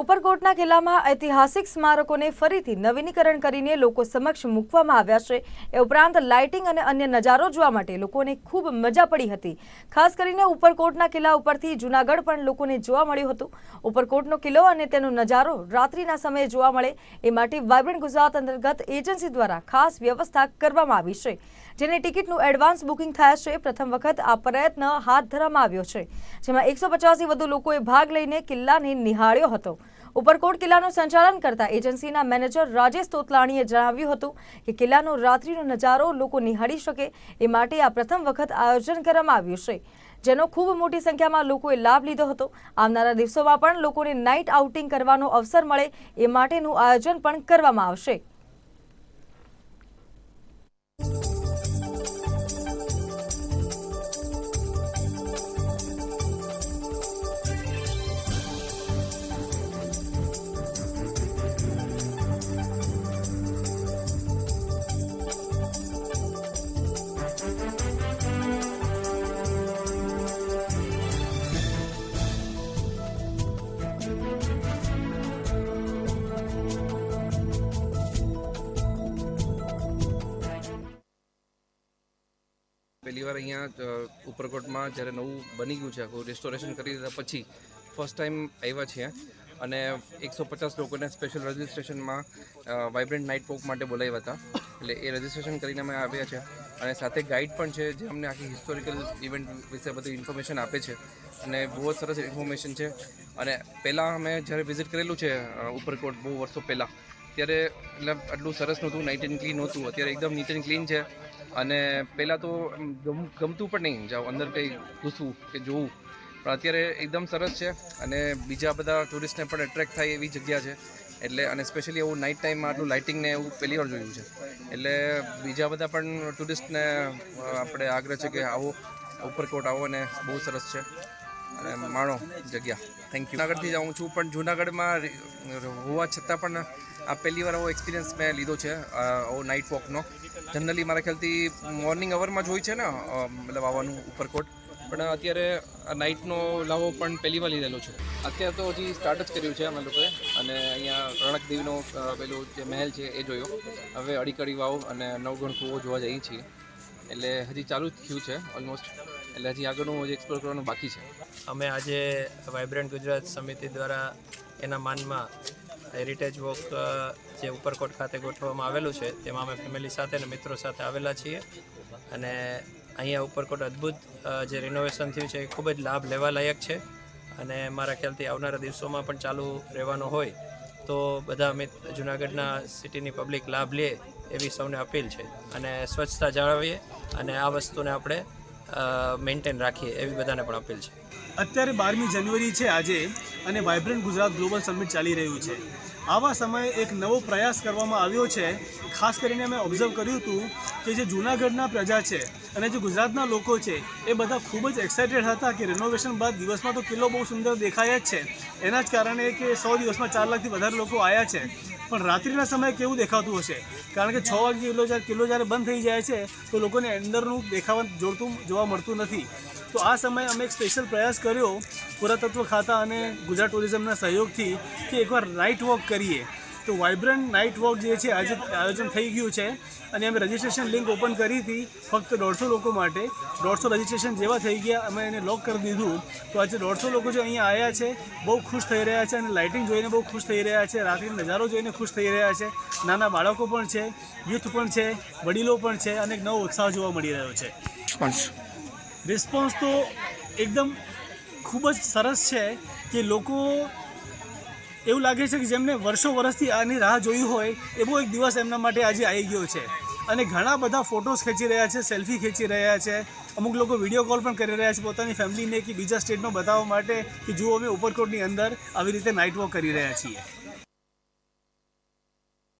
ઉપરકોટના કિલ્લામાં ઐતિહાસિક સ્મારકોને ફરીથી નવીનીકરણ કરીને લોકો સમક્ષ મૂકવામાં આવ્યા છે. એ ઉપરાંત લાઇટિંગ અને અન્ય નજારો જોવા માટે લોકોને ખૂબ મજા પડી હતી. ખાસ કરીને ઉપરકોટના કિલ્લા ઉપરથી જૂનાગઢ પણ લોકોને જોવા મળ્યું હતું. ઉપરકોટનો કિલ્લો અને તેનો નજારો રાત્રિના સમયે જોવા મળે એ માટે વાયબ્રન્ટ ગુજરાત અંતર્ગત એજન્સી દ્વારા ખાસ વ્યવસ્થા કરવામાં આવી છે. જેને ટિકિટનું એડવાન્સ બુકિંગ થયા છે, પ્રથમ વખત આ પ્રયત્ન હાથ ધરવામાં આવ્યો છે. જેમાં એકસો પચાસથી વધુ લોકોએ ભાગ લઈને કિલ્લાને નિહાળ્યો હતો. ઉપરકોટ કિલ્લાનું સંચાલન કરતા એજન્સીના મેનેજર રાજેશ તોતલાણીએ જણાવ્યું હતું કે કિલ્લાનો રાત્રિનો નજારો લોકો નિહાળી શકે એ માટે આ પ્રથમ વખત આયોજન કરવામાં આવ્યું છે, જેનો ખૂબ મોટી સંખ્યામાં લોકોએ લાભ લીધો હતો. આવનારા દિવસોમાં પણ લોકોને નાઇટ આઉટિંગ કરવાનો અવસર મળે એ માટેનું આયોજન પણ કરવામાં આવશે. પહેલી વાર અહીંયા ઉપરકોટમાં જ્યારે નવું બની ગયું છે, આખું રેસ્ટોરેશન કરી દીધા પછી ફર્સ્ટ ટાઈમ આવ્યા છીએ. અને એકસો પચાસ લોકોને સ્પેશિયલ રજિસ્ટ્રેશનમાં વાઇબ્રન્ટ નાઇટ વોક માટે બોલાવ્યા હતા. એટલે એ રજિસ્ટ્રેશન કરીને અમે આવ્યા છે. અને સાથે ગાઈડ પણ છે, જે અમને આખી હિસ્ટોરિકલ ઇવેન્ટ વિશે બધી ઇન્ફોર્મેશન આપે છે. અને બહુ જ સરસ ઇન્ફોર્મેશન છે. અને પહેલાં અમે જ્યારે વિઝિટ કરેલું છે ઉપરકોટ, બહુ વર્ષો પહેલાં ત્યારે એટલે આટલું સરસ નહોતું નાઇટ એન્ડ ક્લીન નહોતું. અત્યારે એકદમ નીટ એન્ડ ક્લીન છે. અને પહેલાં તો ગમતું પણ નહીં, જાઓ, અંદર કંઈ ઘૂસવું કે જોવું. પણ અત્યારે એકદમ સરસ છે અને બીજા બધા ટુરિસ્ટને પણ એટ્રેક્ટ થાય એવી જગ્યા છે. એટલે અને સ્પેશિયલી એવું નાઇટ ટાઈમમાં આટલું લાઇટિંગને એવું પહેલી વાર જોયું છે. એટલે બીજા બધા પણ ટુરિસ્ટને આપણે આગ્રહ છે કે આવો, ઉપરકોટ આવો અને બહુ સરસ છે. અને માણો જગ્યા. થેન્ક યુ જુનાગઢથી જાઉં છું, પણ જુનાગઢમાં હોવા છતાં પણ આ પહેલી વાર આવો એક્સપિરિયન્સ મેં લીધો છે આવો નાઇટ વોકનો જનરલી મારા ખ્યાલથી મોર્નિંગ અવરમાં જ હોય છે ને મતલબ આવવાનું ઉપરકોટ. પણ અત્યારે આ નાઇટનો લાવો પણ પહેલી વાર લીધેલો છે. અત્યારે તો હજી સ્ટાર્ટ જ કર્યું છે અમે લોકોએ. અને અહીંયા રણકદેવીનો પેલો જે મહેલ છે એ જોયો. હવે અડીકડી વાવ અને નવગણ કૂવો જોવા જઈએ છીએ. એટલે હજી ચાલુ જ થયું છે ઓલમોસ્ટ એટલે હજી આગળનું હજી એક્સપ્લોર કરવાનું બાકી છે. અમે આજે વાઇબ્રન્ટ ગુજરાત સમિતિ દ્વારા એના માનમાં હેરિટેજ વોક જે ઉપરકોટ ખાતે ગોઠવવામાં આવેલું છે, તેમાં અમે ફેમિલી સાથે અને મિત્રો સાથે આવેલા છીએ. અને અહીંયા ઉપરકોટ અદ્ભુત જે રિનોવેશન થયું છે, એ ખૂબ જ લાભ લેવા લાયક છે. અને મારા ખ્યાલથી આવનારા દિવસોમાં પણ ચાલુ રહેવાનો હોય, તો બધા અમે જુનાગઢના સિટીની પબ્લિક લાભ લે એવી સૌને અપીલ છે. અને સ્વચ્છતા જાળવીએ અને આ વસ્તુને આપણે મેન્ટેન રાખીએ એવી બધાને પણ અપીલ છે. અત્યારે બારમી જાન્યુઆરી છે આજે અને વાઇબ્રન્ટ ગુજરાત ગ્લોબલ સમિટ ચાલી રહ્યું છે. આવા સમયે એક નવો પ્રયાસ કરવામાં આવ્યો છે. ખાસ કરીને મેં ઓબ્ઝર્વ કર્યું હતું કે જે જૂનાગઢના પ્રજા છે અને જે ગુજરાતના લોકો છે, એ બધા ખૂબ જ એક્સાઇટેડ હતા કે રિનોવેશન બાદ દિવસમાં તો કિલ્લો બહુ સુંદર દેખાય જ છે. એના જ કારણે કે સો દિવસમાં ચાર લાખથી વધારે લોકો આવ્યા છે. પણ રાત્રિના સમયે કેવું દેખાતું હશે? કારણ કે છ વાગે કિલ્લો જ્યારે કિલ્લો જ્યારે બંધ થઈ જાય છે, તો લોકોને અંદરનું દેખાવા જોડતું જોવા મળતું નથી. તો આ સમયે અમે એક સ્પેશિયલ પ્રયાસ કર્યો પુરાતત્વ ખાતા અને ગુજરાત ટુરિઝમના સહયોગથી કે એકવાર નાઇટ વોક કરીએ. તો વાઇબ્રન્ટ નાઇટ વોક જે છે આજે આયોજન થઈ ગયું છે અને અમે રજિસ્ટ્રેશન લિંક ઓપન કરી હતી ફક્ત દોઢસો લોકો માટે. દોઢસો રજિસ્ટ્રેશન જેવા થઈ ગયા અમે એને લોક કરી દીધું. તો આજે દોઢસો લોકો જે અહીંયા આવ્યા છે બહુ ખુશ થઈ રહ્યા છે અને લાઇટિંગ જોઈને બહુ ખુશ થઈ રહ્યા છે રાત્રિનો નજારો જોઈને ખુશ થઈ રહ્યા છે. નાના બાળકો પણ છે યુથ પણ છે વડીલો પણ છે અને એક નવો ઉત્સાહ જોવા મળી રહ્યો છે. રિસ્પોન્સ તો એકદમ ખૂબ જ સરસ છે કે લોકો એવું લાગે છે કે જેમને વર્ષો વર્ષથી આની રાહ જોઈ હોય, એવો એક દિવસ એમના માટે આજે આવી ગયો છે. અને ઘણા બધા ફોટોસ ખેંચી રહ્યા છે, સેલ્ફી ખેંચી રહ્યા છે. અમુક લોકો વીડિયો કોલ પણ કરી રહ્યા છે પોતાની ફેમિલીને કે બીજા સ્ટેટનો બતાવવા માટે કે જુઓ અમે ઉપરકોટની અંદર આવી રીતે નાઇટ વોક કરી રહ્યા છીએ.